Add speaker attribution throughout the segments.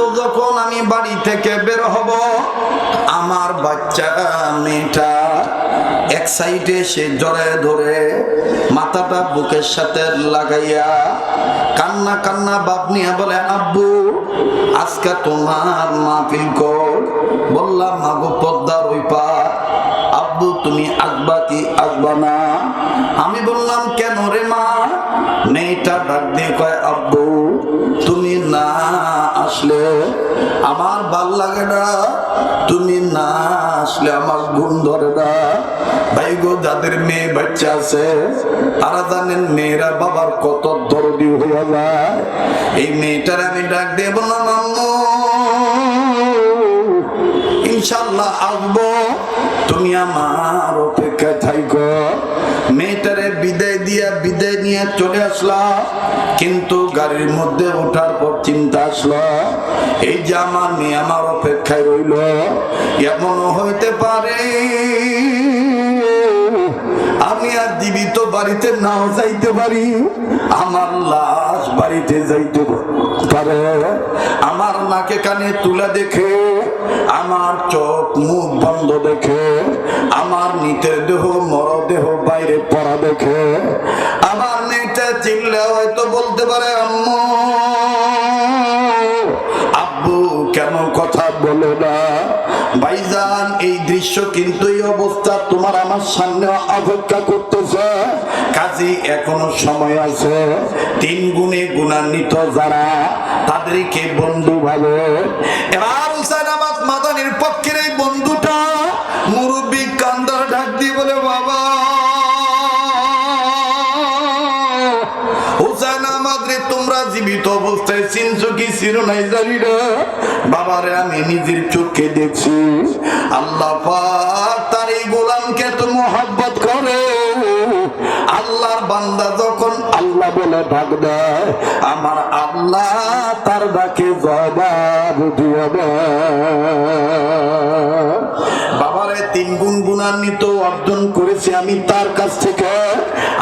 Speaker 1: আজও যখন আমি বাড়ি থেকে বের হব, আমার বাচ্চা মেয়েটা এক সাইডে সে জড়ে ধরে মাথাটা বুকের সাথে লাগাইয়া কান্না কান্না বাপ নিয়ে বলে, আব্বু, আজকে তোমার মাহফিল কর। বললাম মাগো পদ্মার ওই আব্বু, তুমি আসবা কি আসবা না? আমি বললাম, কেন রে মা? মেয়েটা ডাক দিয়ে কয়, আব্বু, তুমি না আসলে আমার ভালো লাগে না। তুমি না আসলে আমার গুণ ধরে না। ভাই গো, যাদের মেয়ে বাচ্চা আছে, তারা জানেন মেয়েরা বাবার কত দরদি হয়ে যায়। এই মেয়েটার আমি ডাক দিয়ে বললাম আম্মু ইনশাল্লাহ আসব। তুমি আমার অপেক্ষা থাইকো। মেয়েটারে বিদায় দিয়া, বিদায় নিয়ে চলে আসলাম কিন্তু গাড়ির মধ্যে ওঠার পর চিন্তা আসলো, এই যে আমার মেয়ে আমার অপেক্ষায় রইল এমনও হইতে পারে। আমি আর জীবিত বাড়িতে নাও যাইতে পারি, আমার লাশ বাড়িতে যাইতে পারে। আমার নাকে কানে তুলা দেখে আমার চোখ মুখ বন্ধ দেখে, আমার নিতের দেহ মরদেহ বাইরে পড়া দেখে। আমার মেয়েটা চিল্লে হয়তো বলতে পারে, আম্মু, আব্বু, কেন কথা বলে না? ভাইজান, এই দৃশ্য কিন্তু এই অবস্থা তোমার আমার সামনে অপেক্ষা করতেছে। কাজে, এখনও সময় আছে। তিন গুণে গুণান্বিত যারা, তাদেরকে বন্ধু ভাবে। এবার হুসাইন আমাদের তোমরা জীবিত অবস্থায় চিনছো কি, চিনো নাই জানি না। বাবারে, আমি নিজের চোখে দেখছি। আল্লাহ তার এই গোলামকে তো মোহাব্বত করে। আল্লাহর বান্দা যখন আল্লাহ বলে ডাক দেয়, আমার আল্লাহ তার ডাকে জবাব দিয়ে দেয়। তিন গুণ অর্জন করেছি আমি তার কাছ থেকে।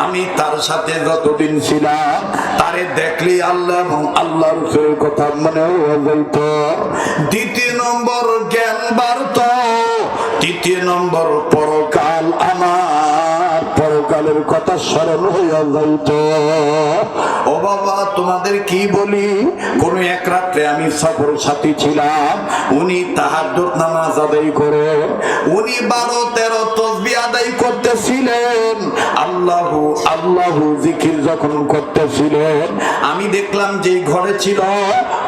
Speaker 1: আমি তার সাথে যতদিন ছিলাম, তারে দেখলি আল্লাহ এবং আল্লাহ কথা মনে বলতো। দ্বিতীয় নম্বর জ্ঞান বাড়ত, তৃতীয় নম্বর পরকাল পরকালের কথা স্মরণ হইয়া যাইত। ও বাবা, তোমাদের কি বলি? কোন এক রাত্রে আমি সফর সাথী ছিলাম। উনি তাহার নামাজ আদায় করে, উনি বারো তেরো তসবি আদায় করতেছিলেন। আল্লাহু আল্লাহু জিকির যখন করতেছিলেন, আমি দেখলাম যে ঘরে ছিল,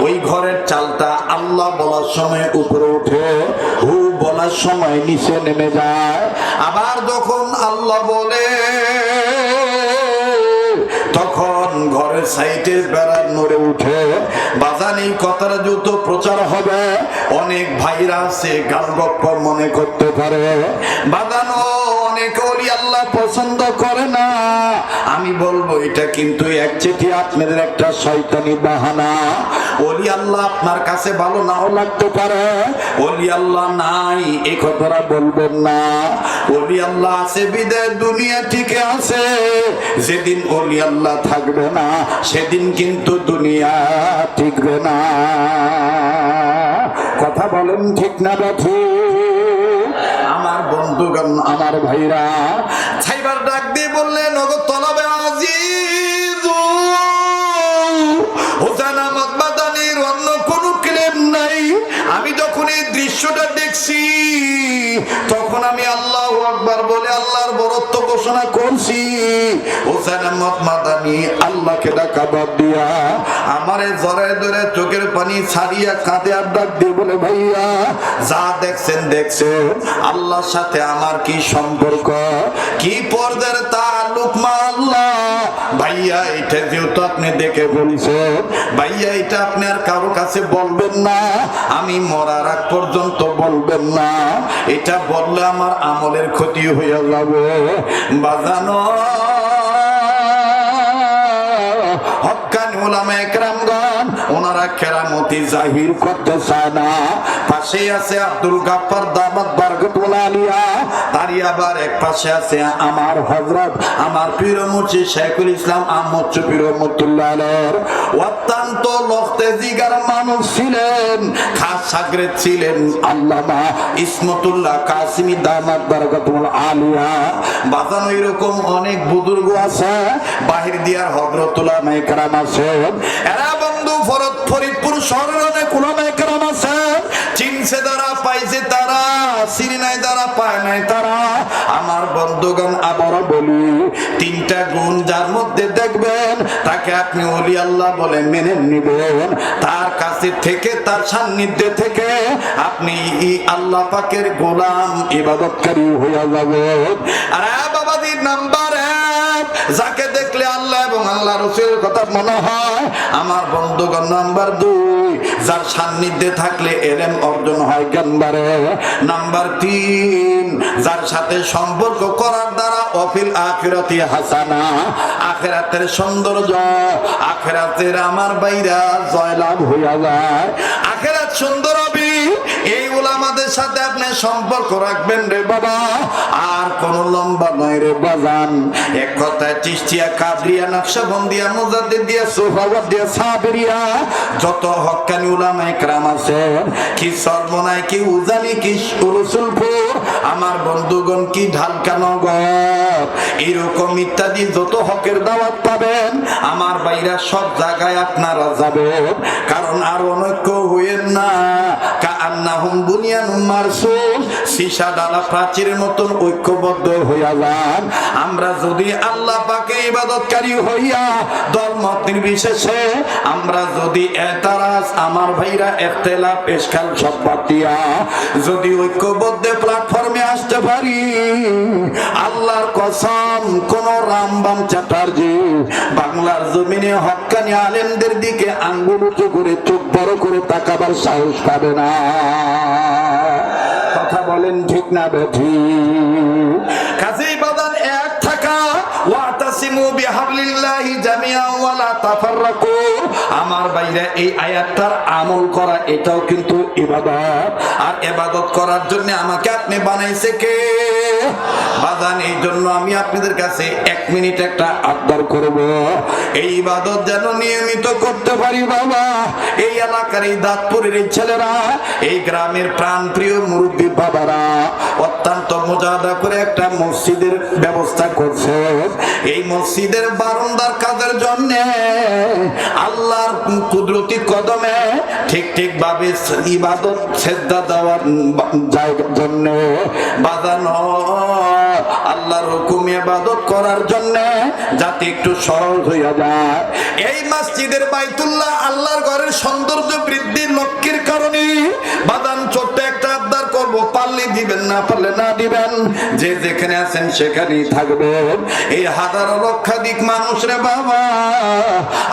Speaker 1: ওই ঘরের চালটা আল্লাহ বলার সময় উপরে উঠে হু বলার সময় নিচে নেমে যায়। আবার যখন আল্লাহ বলে তখন ঘরের সাইটে বেড়ার নড়ে উঠে বাজান এই কথাটা যত প্রচার হবে, অনেক ভাইরা গান গপ্প মনে করতে পারে। বাজানো পছন্দ করে না। আমি বলব, এটা কিন্তু এক চিঠি আপনাদের একটা শয়তানি বাহানা। অলি আল্লাহ আপনার কাছে ভালো নাও লাগতে পারে। অলি আল্লাহ নাই এই কথাটা বলবেন না। অলি আল্লাহ আছে, বিদায় দুনিয়া ঠিক আছে। যেদিন অলি আল্লাহ থাকবে না, সেদিন কিন্তু দুনিয়া টিকবে না। কথা বলেন ঠিক না বাথু আমার বন্ধুগণ, আমার ভাইরা ছাইবার ডাক দিয়ে বললেন, ওগো তলবে আজিজ হোসেন আহমদ মাদানির অন্য কোনো ক্লেম নাই। আমি যখন এই দৃশ্যটা দেখছি, তখন আমি আল্লাহ আকবার বলে আল্লাহর বরত্ব ঘোষণা করছি। আহমদ মাদানি আল্লাহকে দিয়া আমারে জরে ধরে চোখের পানি ছাড়িয়া কাঁদে আর দিয়ে বলে, ভাইয়া, যা দেখছেন দেখছেন। আল্লাহর সাথে আমার কি সম্পর্ক? কি পর্দার তা লুকমা আল্লাহ? ভাইয়া যেহেতু আপনি দেখে ভাইয়া, এটা আপনি আর কাছে বলবেন না। আমি মরার আগ পর্যন্ত বলবেন না। এটা বললে আমার আমলের ক্ষতি হয়ে যাবে। বাজানো, হকানি ওলামা একরামগণ ওনারা কেরামতি জাহির করতে চায় না। পাশে আছে আব্দুল গাফফার দামাত বরকতুল আলিয়া তারই আবার এক পাশে আছে আমার হযরত, আমার প্রিয় মুর্শিদ শেখুল ইসলাম আহমদ আলাইহির। অত্যন্ত লখতে জিগার মানুষ ছিলেন, খাস সাগরেদ ছিলেন আল্লামা ইসমতুল্লাহ কাসিমি দামাত বরকতুল আলিয়া বাজানো এরকম অনেক বুজুর্গ আছে, বাহির দিয়ার হযরতুল্লাহ মেকরাম আছে। এরা ফরদ ফরিদপুর শহরের অনেক চিনছে তারা পাইছে তারা চিনি নাই তারা পায় নাই তারা। আমার বন্ধুগণ, আবার বলি, তিনটা গুণ যার মধ্যে দেখবেন, তাকে আপনি ওলি আল্লাহ বলে মেনে নিবেন। তার কাছে থেকে, তার সান্নিধ্যে থেকে, আপনি আল্লাহ পাকের গোলাম, ইবাদতকারী হইয়া যাবেন। আর বাবাদির নাম্বার এক, যাকে আল্লাহ কথা মনে হয়, আমার বন্ধুগণ নাম্বার দুই, যার সান্নিধ্যে থাকলে এলেম অর্জন হয় নাম্বার তিন, যার সাথে সম্পর্ক করার দ্বারা অফিল আখিরাতি হাসানা। আখেরাতের সৌন্দর্য, আখেরাতের আমার বাইরা জয়লাভ হইয়া যায়। আখেরাত সুন্দর সাথে আপনি সম্পর্ক রাখবেন রে বাবা। আর কোন লম্বা নয় রে বাজান। এক কথায় চিস্তিয়া কাবরিয়া, নকশবন্দিয়া দিয়া, সুফাওয়াত দিয়া যত হক্কানি উলামা একরাম আছে, কি সর্বনাই কি উজানি কি রসুলপুর আমার বন্ধুগণ, কি ঢালকা নগর। এরকম ইত্যাদি যত হকের দাওয়াত পাবেন, আমার বাইরা সব জায়গায় আপনারা যাবেন। কারণ আর অনৈক্য হইয়েন না। কান্নাহুম বুনিয়ানুম মারসুস সীসা ডালা প্রাচীরের মতন ঐক্যবদ্ধ হইয়া যান। আমরা যদি আল্লাহ পাকে ইবাদতকারী হইয়া দল মত নির্বিশেষে, আমরা যদি এতারাজ, আমার ভাইরা এখতেলাফ এসকাল সব দিয়া যদি ঐক্যবদ্ধ প্ল্যাটফর্মে আসতে পারি, আল্লাহর কসম, কোন রামবাম চ্যাটার্জি বাংলার জমিনে হক্কানি আলেমদের দিকে আঙ্গুল উঁচু করে চোখ বড় করে তাকাবার সাহস পাবে না। বলেন ঠিক না বেঠি। বাদান এক ওয়াতাসিমু বিহাবলিল্লাহি জামিয়া ওয়া লা তাফাররাকু। আমার বাইরে এই আয়াতটার আমল করা, এটাও কিন্তু ইবাদত। আর ইবাদত করার জন্য আমাকে আপনি বানাইছে কে? বাদান এই জন্য আমি আপনাদের কাছে এক মিনিট একটা আবদার করব। এই ইবাদত যেন নিয়মিত করতে পারি বাবা। এই এলাকার এই দাঁতপুরের এই ছেলেরা, এই গ্রামের প্রাণ প্রিয় মুরব্বী বাবারা অত্যন্ত মজাদা করে একটা মসজিদের ব্যবস্থা করছে। এই মসজিদের বারান্দার কাজের জন্য আল্লাহর কুদরতি কদমে ঠিক ঠিক ভাবে ইবাদত সেদ্ধা দেওয়ার জন্য বাজানো আল্লাহর হুকুম ইবাদত করার জন্য যাতে একটু সহজ হইয়া যায়। এই মসজিদের বাইতুল্লাহ আল্লাহর ঘরের সৌন্দর্য বৃদ্ধি লক্ষ্যের কারণে বাদান ছোট্ট একটা আবদার করব, পারলে দিবেন, না পারলে না দিবেন, যে যেখানে আছেন সেখানেই থাকবেন এই হাজারো লক্ষাধিক মানুষ রে বাবা,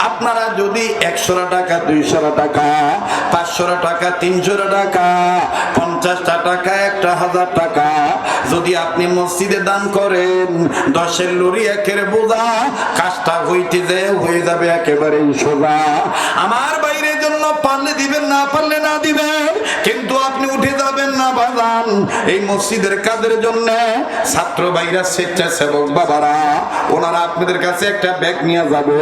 Speaker 1: আপনারা যদি একশো টাকা দুইশো টাকা পাঁচশো টাকা তিনশো টাকা, পঞ্চাশটা টাকা, একটা হাজার টাকা যদি আপনি মসজিদে দান করেন, দশের লরি একের বোঝা, কাজটা হইতে যে হয়ে যাবে একেবারে সোজা। আমার বাইরের জন্য পারলে দিবেন, না পারলে না দিবেন, কিন্তু আপনি উঠে যাবেন না বাজান। এই মসজিদের কাজের জন্য ছাত্র বাইরা স্বেচ্ছাসেবক বাবারা, ওনারা আপনাদের কাছে একটা ব্যাগ নিয়ে যাবে।